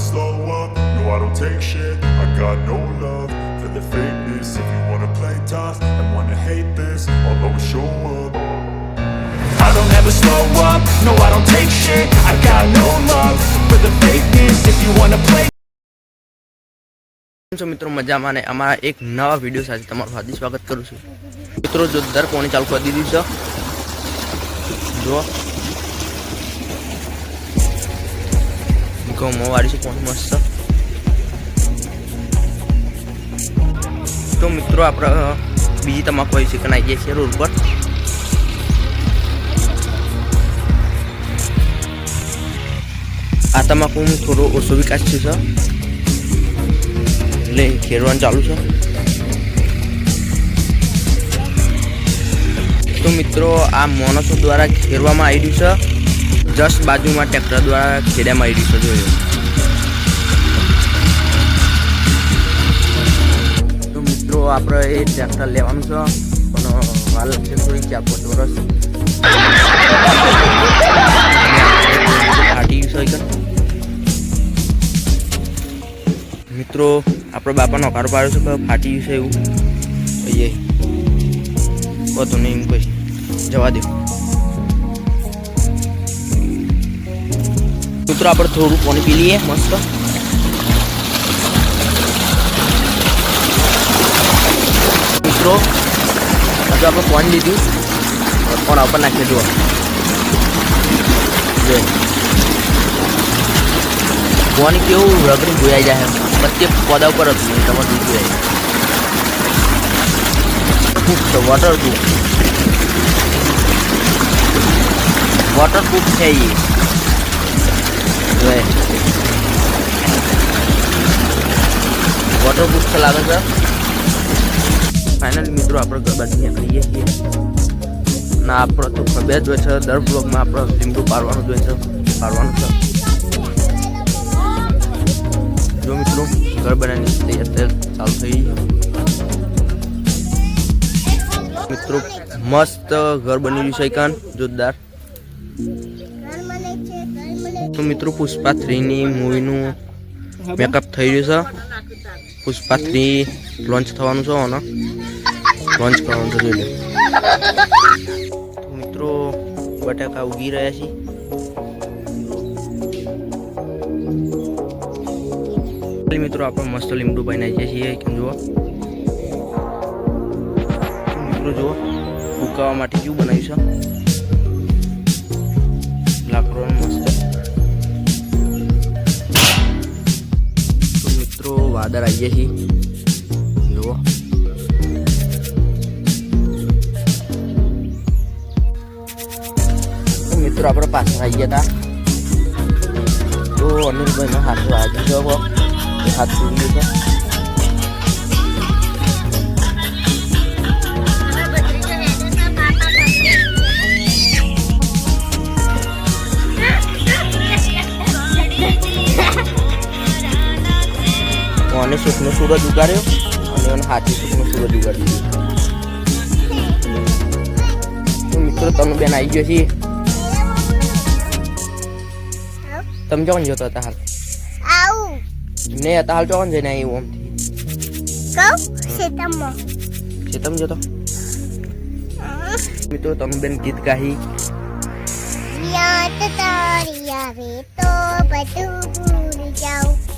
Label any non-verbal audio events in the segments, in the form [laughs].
slow up, no I don't take shit I got no love for the fakeness If you wanna play tough and wanna hate this I'll always show up I don't ever slow up, no I don't take shit I got no love for the fakeness If you wanna play છો મિત્રો મજામાં ને અમારા એક નવા video સાથે તમારું હાર્દિક સ્વાગત કરું છું મિત્રો જોરદાર કોણી ચાલુ કરી દીધી છે જો ઘઉંમાં વાળી છે કોણી મસ્ત તો મિત્રો આપણે બીજી તમાકુ આવી છે કે જાય છે રોડ પર આ તમાકુ થોડો ઓછો વિકાસ થયો છે એટલે ખેડવાનું ચાલુ છે તો મિત્રો આ માણસો દ્વારા ખેડવામાં આવી રહ્યું છે જસ્ટ બાજુમાં ટ્રેક્ટર દ્વારા ખેડામાં આવી રહ્યું જોયો તો મિત્રો આપણે એ ટ્રેક્ટર લેવાનું છે પણ હાલ છે થોડી ચાર પાંચ વર્ષ. મિત્રો આપણો બાપાનો કાર પાડ્યો છે કે ફાટી ગયું છે એવું. કહીએ બધું નહીં કોઈ જવા દે. મિત્રો આપણે થોડું પાણી પી લઈએ મસ્ત મિત્રો હજુ આપણે પાણી લીધું પણ ઉપર નાખી જુઓ જોઈ પાણી કેવું રગડી ધોયાઈ જાય પ્રત્યેક પોદા ઉપર હતું તમારે દૂધ ધોયાઈ ખૂબ છે વોટરપ્રૂફ વોટરપ્રૂફ છે એ જોઈ વોટરપ્રૂફ તો લાગે છે. ફાઇનલી મિત્રો, આપણે ગરબા નીકળીએ છીએ. ના આપણો તો ખબર જ હોય છે. દર બ્લોગમાં આપણે લીંબુ પાડવાનું જોઈએ છે. પાડવાનું છે. જો મિત્રો બનાવવાની તૈયાર ચાલુ થઈ મિત્રો, મસ્ત ઘર બની રહ્યું છે કાન, જોરદાર. તો મિત્રો પુષ્પા થ્રીની મૂવીનું મેકઅપ થઈ રહ્યું છે. પુષ્પા થ્રી લોન્ચ થવાનું છે ને લોન્ચ કરવાનું છે, જોઈ મિત્રો, બટાકા ઉગી રહ્યા છે. મિત્રો, આપણે મસ્ત લીમડું પાઈને આવીએ છીએ, કેમ જુઓ. મિત્રો, જુઓ, ઉકાવા માટે કેવું બનાવ્યું છે. લાકડો મિત્રો વાદળ આવીએ છીએ જુઓ મિત્રો આપણે પાછળ આવી ગયા હતા તો અનિલભાઈનો હાથ આવી ગયો હાથ તૂટી છે અને સુખનો સૂરજ ઉગાડ્યો અને એને હાથી સુખનો સૂરજ ઉગાડી દીધો મિત્રો તમે બેન આવી ગયો છીએ. તમે જોન જોતો હતા હાલ. આવું. ને હતા હાલ જોન જઈને આવ્યું ખેતરમાં છે જોતો? મિત્રો તમે બેન ગીત ગાહી. યાદ તારી આવે તો બધું ભૂલી જાઉં.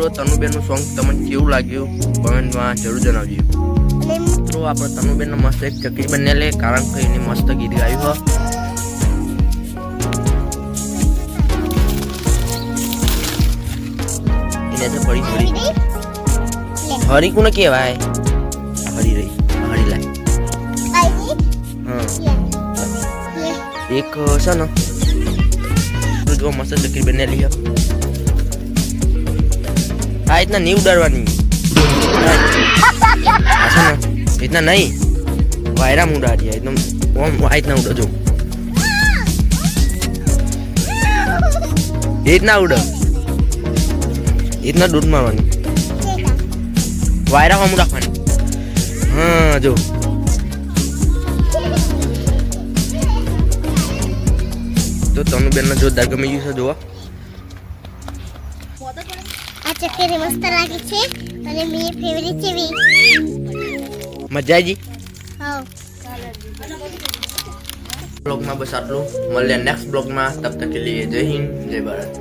મિત્રો તનુબેનનું સોંગ તમને કેવું લાગ્યું? કોમેન્ટમાં જરૂર જણાવજો. મિત્રો આપણે તનુબેન મસ્ત એક ચકરી બની લે કારણ કે એને મસ્ત ગીત ગાયું હોય એને તો ફરી હરી કોને કહેવાય? હરી રહી હરી લાય. હા. એક છે ને? જો મસ્ત ચકરી બનેલી હે. આ રીતના નહીં ઉડાડવાની. [laughs] રીતના નહીં. વાયરામાં ઉડાડી એકદમ ઓમ આ રીતના ઉડાજો એ રીતના ઉડ. રીતના દૂધ મારવાની. વાયરા હમ રાખવાની હા જો. તો તમે બેન જોરદાર ગમી ગયું છે જોવા. આ ચક્કરી મસ્ત લાગે છે અને મેરી ફેવરિટ છે બી મજા આવી હા બ્લોગમાં બસ આટલું. મળીએ નેક્સ્ટ બ્લોગમાં. તબ તક કે લીએ જય હિન્દ જય ભારત.